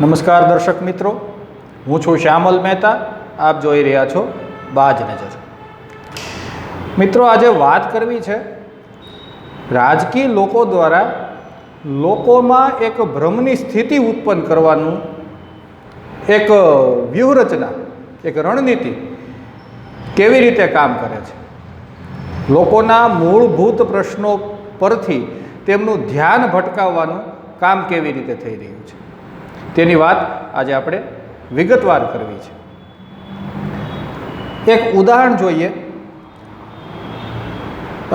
નમસ્કાર દર્શક મિત્રો. હું છું શ્યામલ મહેતા. આપ જોઈ રહ્યા છો બાજ નજર. મિત્રો, આજે વાત કરવી છે રાજકીય લોકો દ્વારા લોકોમાં એક ભ્રમની સ્થિતિ ઉત્પન્ન કરવાનું એક વ્યૂહરચના, એક રણનીતિ કેવી રીતે કામ કરે છે? લોકોના મૂળભૂત પ્રશ્નો પરથી તેમનું ધ્યાન ભટકાવવાનું કામ કેવી રીતે થઈ રહ્યું છે? તેની વાત આજે આપણે વિગતવાર કરવી છે. એક ઉદાહરણ જોઈએ.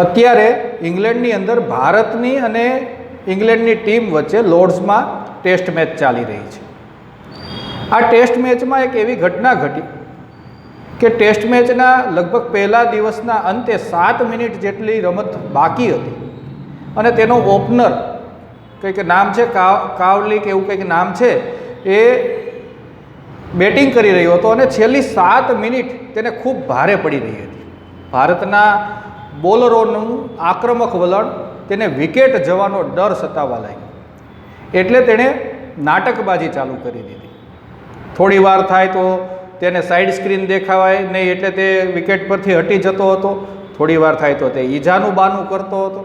અત્યારે ઇંગ્લેન્ડની અંદર ભારતની અને ઇંગ્લેન્ડની ટીમ વચ્ચે લોર્ડ્સમાં ટેસ્ટ મેચ ચાલી રહી છે. આ ટેસ્ટ મેચમાં એક એવી ઘટના ઘટી કે ટેસ્ટ મેચના લગભગ પહેલા દિવસના અંતે સાત મિનિટ જેટલી રમત બાકી હતી અને તેનો ઓપનર કંઈક નામ છે, કાવ, કાવલિક એવું કંઈક નામ છે, એ બેટિંગ કરી રહ્યો હતો અને છેલ્લી સાત મિનિટ તેને ખૂબ ભારે પડી રહી હતી. ભારતના બોલરોનું આક્રમક વલણ તેને વિકેટ જવાનો ડર સતાવવા લાગ્યો. એટલે તેણે નાટકબાજી ચાલુ કરી દીધી. થોડી વાર થાય તો તેને સાઈડ સ્ક્રીન દેખાવાય નહીં એટલે તે વિકેટ પરથી હટી જતો હતો. થોડી વાર થાય તો તે ઈજાનું બાનું કરતો હતો.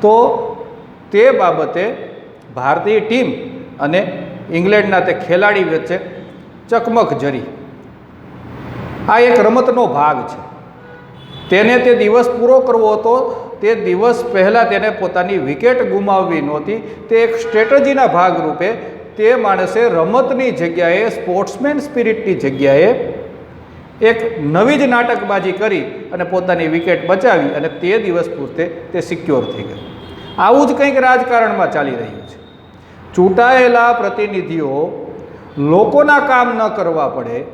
તો તે બાબતે ભારતીય ટીમ અને ઇંગ્લેન્ડના તે ખેલાડી વચ્ચે ચકમક જરી. આ એક રમતનો ભાગ છે. તેને તે દિવસ પૂરો કરવો હતો. તે દિવસ પહેલાં તેને પોતાની વિકેટ ગુમાવવી નહોતી. તે એક સ્ટ્રેટજીના ભાગરૂપે તે માણસે રમતની જગ્યાએ, સ્પોર્ટ્સમેન સ્પિરિટની જગ્યાએ એક નવી જ નાટકબાજી કરી અને પોતાની વિકેટ બચાવી અને તે દિવસ પૂરતે તે સિક્યોર થઈ ગયો. આવું જ કંઈક રાજકારણમાં ચાલી રહ્યું છે. ચૂંટાયેલા પ્રતિનિધિઓ લોકોના કામ ન કરવા પડે,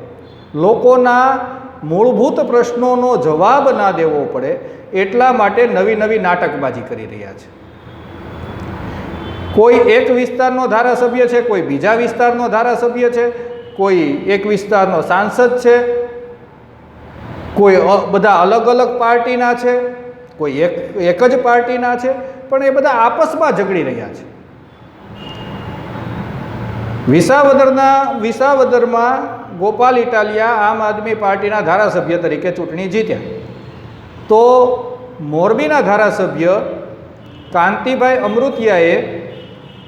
લોકોના મૂળભૂત પ્રશ્નોનો જવાબ ના દેવો પડે, એટલા માટે નવી નવી નાટકબાજી કરી રહ્યા છે. કોઈ એક વિસ્તારનો ધારાસભ્ય છે, કોઈ બીજા વિસ્તારનો ધારાસભ્ય છે, કોઈ એક વિસ્તારનો સાંસદ છે, કોઈ બધા અલગ અલગ પાર્ટીના છે, કોઈ એક એક જ પાર્ટીના છે પણ એ બધા આપસમાં ઝઘડી રહ્યા છે. વિસાવદરના, વિસાવદરમાં ગોપાલ ઇટાલિયા આમ આદમી પાર્ટીના ધારાસભ્ય તરીકે ચૂંટણી જીત્યા. તો મોરબીના ધારાસભ્ય કાંતિભાઈ અમૃતિયાએ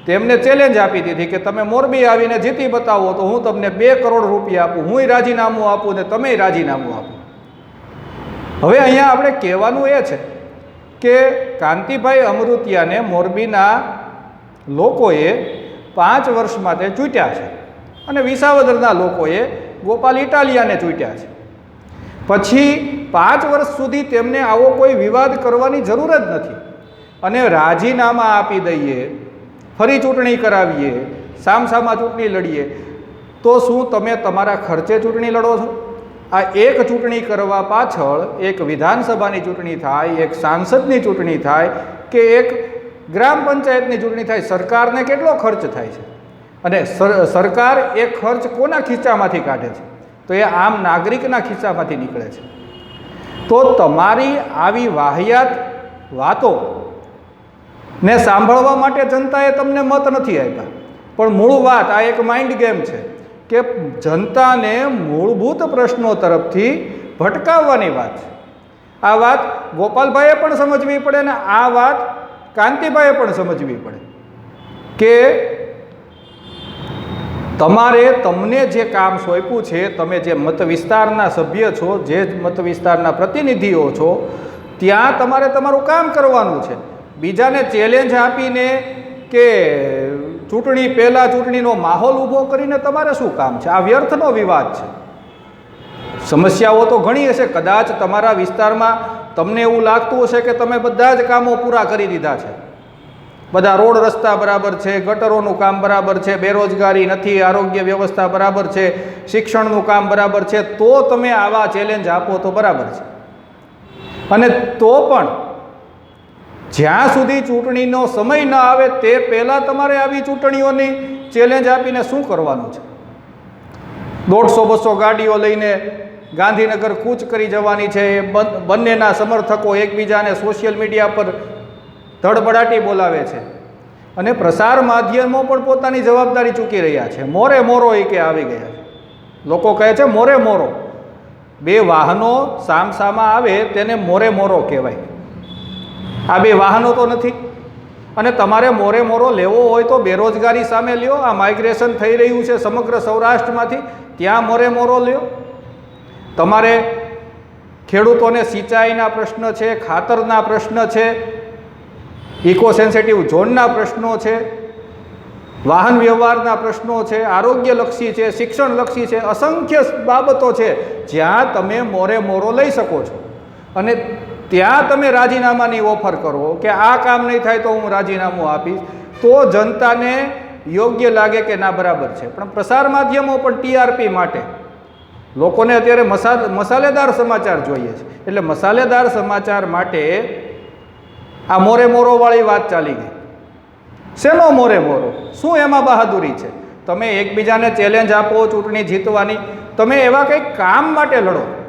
તેમને ચેલેન્જ આપી દીધી કે તમે મોરબી આવીને જીતી બતાવો તો હું તમને બે કરોડ રૂપિયા આપું હુંય રાજીનામું આપું ને તમે રાજીનામું આપો. હવે અહીંયા આપણે કહેવાનું એ છે કે કાંતિભાઈ અમૃતિયાને મોરબીના લોકોએ પાંચ વર્ષ માટે ચૂંટ્યા છે અને વિસાવદરના લોકોએ ગોપાલ ઇટાલિયાને ચૂંટ્યા છે. પછી પાંચ વર્ષ સુધી તેમને આવો કોઈ વિવાદ કરવાની જરૂર જ નથી. અને રાજીનામા આપી દઈએ, ફરી ચૂંટણી કરાવીએ, સામસામા ચૂંટણી લડીએ, તો શું તમે તમારા ખર્ચે ચૂંટણી લડો છો? આ એક ચૂંટણી કરવા પાછળ એક વિધાનસભાની ચૂંટણી થાય, એક સાંસદની ચૂંટણી થાય કે એક ગ્રામ પંચાયતની ચૂંટણી થાય, સરકારને કેટલો ખર્ચ થાય છે? અને સર- સરકાર એ ખર્ચ કોના ખિસ્સામાંથી કાઢે છે? તો એ આમ નાગરિકના ખિસ્સામાંથી નીકળે છે. તો તમારી આવી વાહિયાત વાતો ને સાંભળવા માટે જનતાએ તમને મત નથી આપ્યા. પણ મૂળ વાત, આ એક માઇન્ડ ગેમ છે. કે જનતાને મૂળભૂત પ્રશ્નો તરફથી ભટકાવવાની વાત આ વાત ગોપાલભાઈએ પણ સમજવી પડે ને આ વાત કાંતિભાઈએ પણ સમજવી પડે કે તમારે તમને જે કામ સોંપ્યું છે, તમે જે મત વિસ્તારના સભ્ય છો, જે મત વિસ્તારના પ્રતિનિધિઓ છો, ત્યાં તમારે તમારું કામ કરવાનું છે. બીજાને ચેલેન્જ આપીને કે ચૂંટણી પહેલાં ચૂંટણીનો માહોલ ઊભો કરીને તમારે શું કામ છે? આ વ્યર્થનો વિવાદ છે. સમસ્યાઓ તો ઘણી હશે. કદાચ તમારા વિસ્તારમાં તમને એવું લાગતું હશે કે તમે બધા જ કામો પૂરા કરી દીધા છે. બધા રોડ રસ્તા બરાબર છે, ગટરોનું કામ બરાબર છે, બેરોજગારી નથી, આરોગ્ય વ્યવસ્થા બરાબર છે, શિક્ષણનું કામ બરાબર છે, તો તમે આવા ચેલેન્જ આપો તો બરાબર છે. અને તો પણ જ્યાં સુધી ચૂંટણીનો સમય ન આવે તે પહેલાં તમારે આવી ચૂંટણીઓની ચેલેન્જ આપીને શું કરવાનું છે? દોઢસો, બસો ગાડીઓ લઈને ગાંધીનગર કૂચ કરી જવાની છે. એ બન- બંનેના સમર્થકો એકબીજાને સોશિયલ મીડિયા પર ધડબડાટી બોલાવે છે. અને પ્રસાર માધ્યમો પણ પોતાની જવાબદારી ચૂકી રહ્યા છે. મોરે મોરો એ કે આવી ગયા છે. લોકો કહે છે મોરે મોરો. બે વાહનો સામસામા આવે તેને મોરે મોરો કહેવાય. આ બે વાહનો તો નથી. અને તમારે મોરે મોરો લેવો હોય તો બેરોજગારી સામે લ્યો. આ માઇગ્રેશન થઈ રહ્યું છે સમગ્ર સૌરાષ્ટ્રમાંથી. ત્યાં મોરે મોરો લ્યો. તમારે ખેડૂતોને સિંચાઈના પ્રશ્ન છે, ખાતરના પ્રશ્ન છે ઇકો સેન્સિટિવ ઝોનના પ્રશ્નો છે, વાહન વ્યવહારના પ્રશ્નો છે, આરોગ્યલક્ષી છે, શિક્ષણલક્ષી છે, અસંખ્ય બાબતો છે જ્યાં તમે મોરે મોરો લઈ શકો છો. અને ત્યાં તમે રાજીનામાની ઓફર કરો કે આ કામ નહીં થાય તો હું રાજીનામું આપીશ, તો જનતાને યોગ્ય લાગે કે ના બરાબર છે. પણ પ્રસાર માધ્યમો પણ ટીઆરપી માટે. લોકોને અત્યારે મસા મસાલેદાર સમાચાર જોઈએ છે. એટલે મસાલેદાર સમાચાર માટે આ મોરે મોરોવાળી વાત ચાલી ગઈ. શેનો મોરે મોરો શું એમાં બહાદુરી છે? તમે એકબીજાને ચેલેન્જ આપો, ચૂંટણી જીતવાની. તમે એવા કંઈક કામ માટે લડો.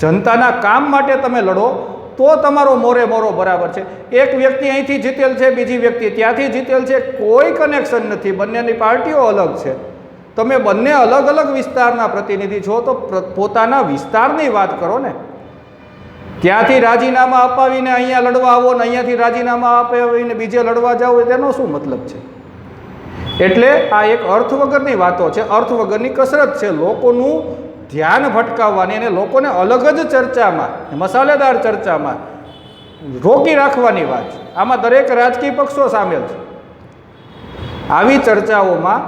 જનતાના કામ માટે તમે લડો, તો તમારો મોરે મોરો બરાબર છે. એક વ્યક્તિ અહીંથી જીતેલ છે, બીજી વ્યક્તિ ત્યાંથી જીતેલ છે, કોઈ કનેક્શન નથી. બંનેની પાર્ટીઓ અલગ છે. તમે બંને અલગ અલગ વિસ્તારના પ્રતિનિધિ છો, તો પોતાના વિસ્તારની વાત કરો ને. ત્યાંથી રાજીનામા અપાવીને અહીંયા લડવા આવો ને અહીંયાથી રાજીનામા અપાવીને બીજે લડવા જાઓ, તેનો શું મતલબ છે? એટલે આ એક અર્થ વગરની વાતો છે. અર્થ વગરની કસરત છે. લોકોનું ધ્યાન ભટકાવવાની અને લોકોને અલગ જ ચર્ચામાં મસાલેદાર ચર્ચામાં રોકી રાખવાની વાત છે. આમાં દરેક રાજકીય પક્ષો સામેલ છે. આવી ચર્ચાઓમાં,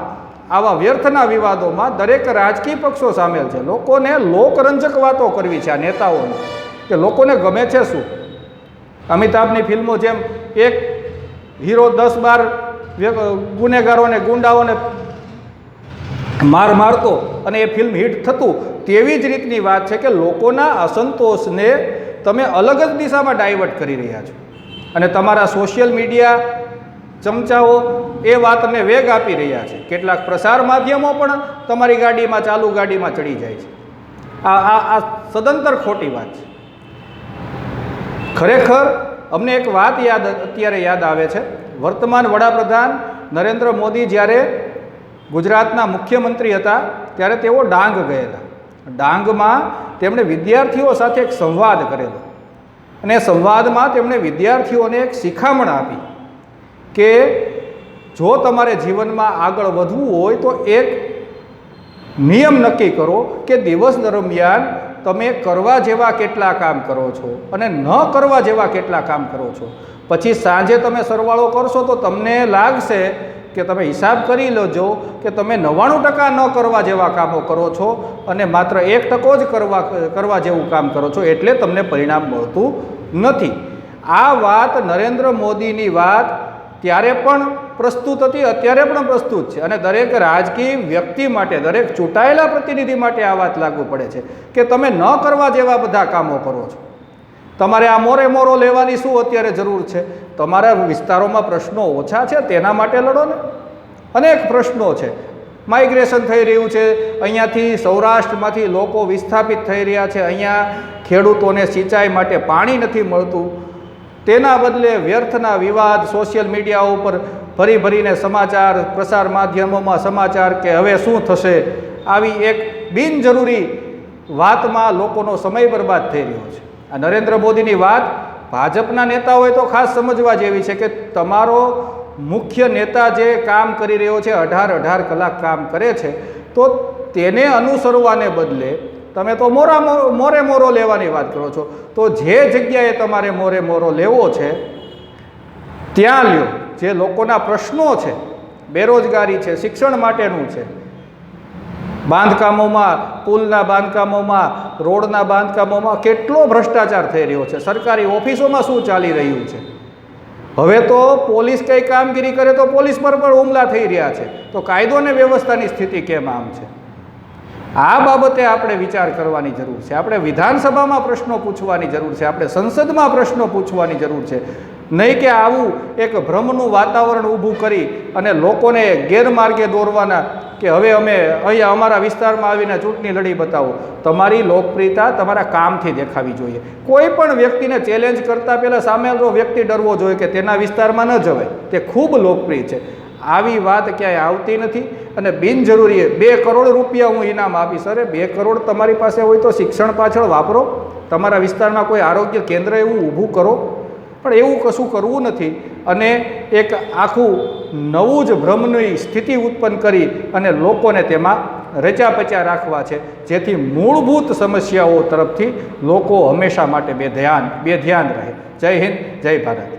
આવા વ્યર્થના વિવાદોમાં દરેક રાજકીય પક્ષો સામેલ છે. લોકોને લોકરંજક વાતો કરવી છે આ નેતાઓને કે લોકોને ગમે છે શું? અમિતાભની ફિલ્મો જેમ એક હીરો દસ બાર ગુનેગારોને, ગુંડાઓને માર મારતો અને એ ફિલ્મ હિટ થતું, તેવી જ રીતની વાત છે કે લોકોના અસંતોષને તમે અલગ જ દિશામાં ડાયવર્ટ કરી રહ્યા છો. અને તમારા સોશિયલ મીડિયા ચમચાઓ એ વાતને વેગ આપી રહ્યા છે. કેટલાક પ્રસાર માધ્યમો પણ તમારી ગાડીમાં, ચાલુ ગાડીમાં ચડી જાય છે. આ આ આ સદંતર ખોટી વાત છે. ખરેખર અમને એક વાત યાદ, અત્યારે યાદ આવે છે. વર્તમાન વડાપ્રધાન નરેન્દ્ર મોદી જ્યારે ગુજરાતના મુખ્યમંત્રી હતા, ત્યારે તેઓ ડાંગ ગયેલા ડાંગમાં તેમણે વિદ્યાર્થીઓ સાથે એક સંવાદ કરેલો. અને સંવાદમાં તેમણે વિદ્યાર્થીઓને એક શિખામણ આપી કે જો તમારે જીવનમાં આગળ વધવું હોય તો એક નિયમ નક્કી કરો કે દિવસ દરમિયાન તમે કરવા જેવા કેટલા કામ કરો છો અને ન કરવા જેવા કેટલા કામ કરો છો. પછી સાંજે તમે સરવાળો કરશો તો તમને લાગશે કે તમે હિસાબ કરી લેજો કે તમે નવ્વાણું ટકા ન કરવા જેવા કામો કરો છો અને માત્ર એક ટકો જ કરવા કરવા જેવું કામ કરો છો એટલે તમને પરિણામ મળતું નથી. આ વાત નરેન્દ્ર મોદીની વાત ત્યારે પણ પ્રસ્તુત હતી, અત્યારે પણ પ્રસ્તુત છે. અને દરેક રાજકીય વ્યક્તિ માટે, દરેક ચૂંટાયેલા પ્રતિનિધિ માટે આ વાત લાગુ પડે છે કે તમે ન કરવા જેવા બધા કામો કરો છો. તમારે આ મોરે મોરો લેવાની શું અત્યારે જરૂર છે? તમારા વિસ્તારોમાં પ્રશ્નો ઓછા છે, તેના માટે લડો ને. અનેક પ્રશ્નો છે. માઇગ્રેશન થઈ રહ્યું છે, અહીંયાથી સૌરાષ્ટ્રમાંથી લોકો વિસ્થાપિત થઈ રહ્યા છે. અહીંયા ખેડૂતોને સિંચાઈ માટે પાણી નથી મળતું. તેના બદલે વ્યર્થના વિવાદ સોશિયલ મીડિયા ઉપર ભરી ભરીને સમાચાર, પ્રસાર માધ્યમોમાં સમાચાર કે હવે શું થશે? આવી એક બિનજરૂરી વાતમાં લોકોનો સમય બરબાદ થઈ રહ્યો છે. આ નરેન્દ્ર મોદીની વાત ભાજપના નેતાઓએ તો ખાસ સમજવા જેવી છે કે તમારો મુખ્ય નેતા જે કામ કરી રહ્યો છે, અઢાર અઢાર કલાક કામ કરે છે, તો તેને અનુસરવાને બદલે તમે તો મોરા મોરે મોરો લેવાની વાત કરો છો. તો જે જગ્યાએ તમારે મોરે મોરો લેવો છે, ત્યાં લ્યો. જે લોકોના પ્રશ્નો છે, બેરોજગારી છે, શિક્ષણ માટેનું છે બાંધકામોમાં, પુલના બાંધકામોમાં, રોડના બાંધકામોમાં કેટલો ભ્રષ્ટાચાર થઈ રહ્યો છે? સરકારી ઓફિસોમાં શું ચાલી રહ્યું છે? હવે તો પોલીસ કંઈ કામગીરી કરે તો પોલીસ પર પણ હુમલા થઈ રહ્યા છે. તો કાયદો અને વ્યવસ્થાની સ્થિતિ કેમ આમ છે? આ બાબતે આપણે વિચાર કરવાની જરૂર છે. આપણે વિધાનસભામાં પ્રશ્નો પૂછવાની જરૂર છે. આપણે સંસદમાં પ્રશ્નો પૂછવાની જરૂર છે. નહીં કે આવું એક ભ્રમનું વાતાવરણ ઊભું કરી અને લોકોને ગેરમાર્ગે દોરવાના કે હવે અમે અહીંયા અમારા વિસ્તારમાં આવીને ચૂંટણી લડી બતાવો. તમારી લોકપ્રિયતા તમારા કામથી દેખાવી જોઈએ. કોઈ પણ વ્યક્તિને ચેલેન્જ કરતાં પહેલાં સામેનો વ્યક્તિ ડરવો જોઈએ કે તેના વિસ્તારમાં ન જવાય. તે ખૂબ લોકપ્રિય છે. આવી વાત ક્યાંય આવતી નથી અને બિનજરૂરી બે કરોડ રૂપિયા હું ઇનામ આપીશ. અરે બે કરોડ તમારી પાસે હોય તો શિક્ષણ પાછળ વાપરો. તમારા વિસ્તારમાં કોઈ આરોગ્ય કેન્દ્ર એવું ઊભું કરો. પણ એવું કશું કરવું નથી. અને એક આખું નવું જ ભ્રમની સ્થિતિ ઉત્પન્ન કરી અને લોકોને તેમાં રચા પચા રાખવા છે. જેથી મૂળભૂત સમસ્યાઓ તરફથી લોકો હંમેશા માટે બે ધ્યાન બે ધ્યાન રહે. જય હિન્દ, જય ભારત.